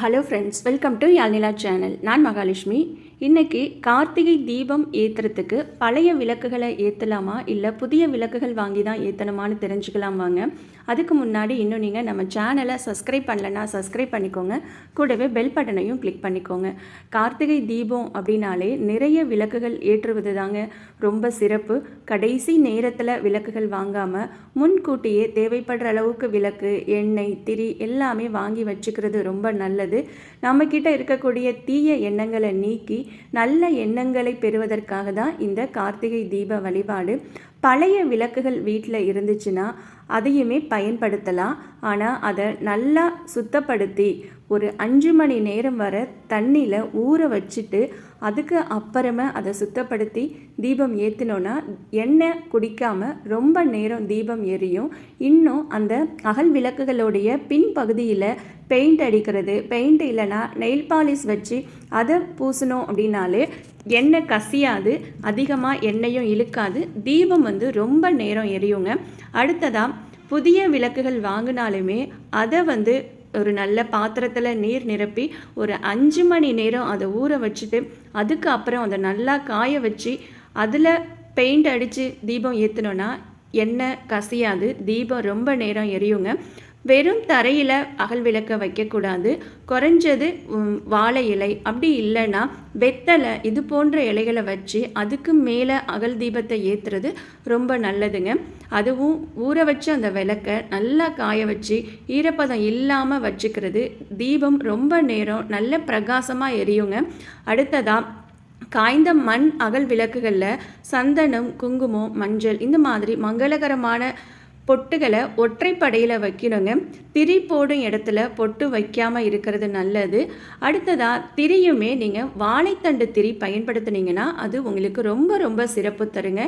Hello friends welcome to Yazhnila channel நான் மகாலட்சுமி. இன்னைக்கு கார்த்திகை தீபம் ஏற்றுறதுக்கு பழைய விளக்குகளை ஏற்றலாமா இல்லை புதிய விளக்குகள் வாங்கி தான் ஏற்றணுமான்னு தெரிஞ்சுக்கலாம் வாங்க. அதுக்கு முன்னாடி இன்னும் நீங்கள் நம்ம சேனலை சப்ஸ்கிரைப் பண்ணலன்னா சப்ஸ்கிரைப் பண்ணிக்கோங்க. கூடவே பெல் பட்டனையும் கிளிக் பண்ணிக்கோங்க. கார்த்திகை தீபம் அப்படின்னாலே நிறைய விளக்குகள் ஏற்றுவது தாங்க ரொம்ப சிறப்பு. கடைசி நேரத்தில் விளக்குகள் வாங்காமல் முன்கூட்டியே தேவைப்படுற அளவுக்கு விளக்கு எண்ணெய் திரி எல்லாமே வாங்கி வச்சுக்கிறது ரொம்ப நல்லது. நம்மக்கிட்ட இருக்கக்கூடிய தீய எண்ணங்களை நீக்கி நல்ல எண்ணங்களை பெறுவதற்காக தான் இந்த கார்த்திகை தீப வழிபாடு பழைய விளக்குகள் வீட்டில் இருந்துச்சுன்னா அதையுமே பயன்படுத்தலாம். ஆனால் அதை நல்லா சுத்தப்படுத்தி ஒரு அஞ்சு மணி நேரம் வர தண்ணியில் ஊற வச்சுட்டு அதுக்கு அப்புறமா அதை சுத்தப்படுத்தி தீபம் ஏற்றினோன்னா எண்ணெய் குடிக்காமல் ரொம்ப நேரம் தீபம் எரியும். இன்னும் அந்த அகல் விளக்குகளுடைய பின்பகுதியில் பெயிண்ட் அடிக்கிறது. பெயிண்ட் இல்லைன்னா நெயில் பாலிஷ் வச்சு அதை பூசணும் அப்படின்னாலே எண்ணெய் கசியாது அதிகமாக எண்ணெயும் இழுக்காது. தீபம் வந்து ரொம்ப நேரம் எரியுங்க. அடுத்ததாக புதிய விளக்குகள் வாங்கினாலுமே அதை வந்து ஒரு நல்ல பாத்திரத்தில் நீர் நிரப்பி ஒரு அஞ்சு மணி நேரம் அதை ஊற வச்சுட்டு அதுக்கு அப்புறம் அதை நல்லா காய வச்சு அதில் பெயிண்ட் அடித்து தீபம் ஏற்றினோன்னா எண்ணெய் கசியாது தீபம் ரொம்ப நேரம் எரியுங்க. வெறும் தரையில் அகல் விளக்க வைக்கக்கூடாது குறைஞ்சது வாழை இலை. அப்படி இல்லைன்னா வெத்தலை இது போன்ற இலைகளை வச்சு அதுக்கு மேலே அகல் தீபத்தை ஏற்றுறது ரொம்ப நல்லதுங்க. அதுவும் ஊற வச்சு அந்த விளக்கை நல்லா காய வச்சு ஈரப்பதம் இல்லாமல் வச்சுக்கிறது தீபம் ரொம்ப நேரம் நல்ல பிரகாசமாக எரியுங்க. அடுத்ததாக காய்ந்த மண் அகல் விளக்குகளில் சந்தனம் குங்குமம் மஞ்சள் இந்த மாதிரி மங்களகரமான பொட்டுகளை ஒற்றைப்படையில் வைக்கணுங்க. திரி போடும் இடத்துல பொட்டு வைக்காமல் இருக்கிறது நல்லது. அடுத்ததாக திரியுமே நீங்கள் வாழைத்தண்டு திரி பயன்படுத்துனீங்கன்னா அது உங்களுக்கு ரொம்ப ரொம்ப சிறப்பு தருங்க.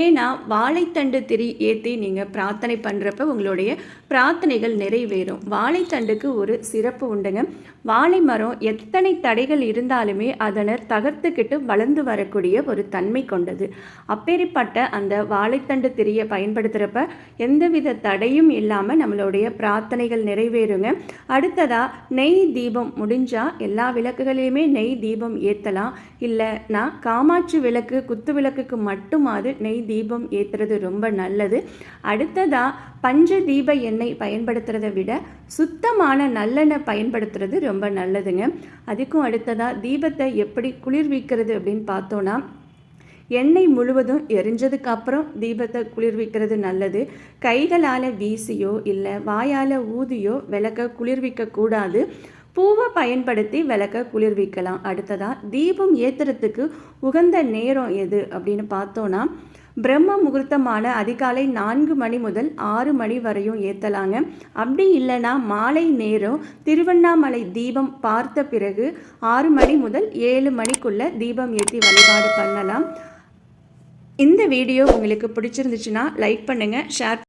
ஏன்னா வாழைத்தண்டு திரி ஏற்றி நீங்கள் பிரார்த்தனை பண்ணுறப்ப உங்களுடைய பிரார்த்தனைகள் நிறைவேறும். வாழைத்தண்டுக்கு ஒரு சிறப்பு உண்டுங்க. வாழை மரம் எத்தனை தடைகள் இருந்தாலுமே அதனை தகர்த்துக்கிட்டு வளர்ந்து வரக்கூடிய ஒரு தன்மை கொண்டது. அப்பேற்பட்ட அந்த வாழைத்தண்டு திரியை பயன்படுத்துகிறப்ப எந்தவித தடையும் இல்லாமல் நம்மளுடைய பிரார்த்தனைகள் நிறைவேறுங்க. அடுத்ததாக நெய் தீபம் முடிஞ்சால் எல்லா விளக்குகளையுமே நெய் தீபம் ஏற்றலாம் இல்லைனா காமாட்சி விளக்கு குத்து விளக்குக்கு மட்டுமாவது நெய் தீபம் ஏற்றுறது ரொம்ப நல்லது. அடுத்ததாக பஞ்ச தீப எண்ணெய் பயன்படுத்துறதை விட சுத்தமான நல்லெண்ணெய் பயன்படுத்துறது ரொம்ப நல்லதுங்க. அதுக்கும் அடுத்ததாக தீபத்தை எப்படி குளிர்விக்கிறது அப்படின்னு பார்த்தோன்னா எண்ணெய் முழுவதும் எரிஞ்சதுக்கு அப்புறம் தீபத்தை குளிர்விக்கிறது நல்லது. கைகளால் வீசியோ இல்லை வாயால் ஊதியோ விளக்க குளிர்விக்க கூடாது. பூவை பயன்படுத்தி விளக்க குளிர்விக்கலாம். அடுத்ததாக தீபம் ஏற்றுறதுக்கு உகந்த நேரம் எது அப்படின்னு பார்த்தோன்னா பிரம்ம முகூர்த்தமான அதிகாலை நான்கு மணி முதல் ஆறு மணி வரையும் ஏற்றலாங்க அப்படி இல்லைன்னா மாலை நேரம் திருவண்ணாமலை தீபம் பார்த்த பிறகு ஆறு மணி முதல் ஏழு மணிக்குள்ள தீபம் ஏற்றி வழிபாடு பண்ணலாம். இந்த வீடியோ உங்களுக்கு பிடிச்சிருந்துச்சுன்னா லைக் பண்ணுங்கள் ஷேர்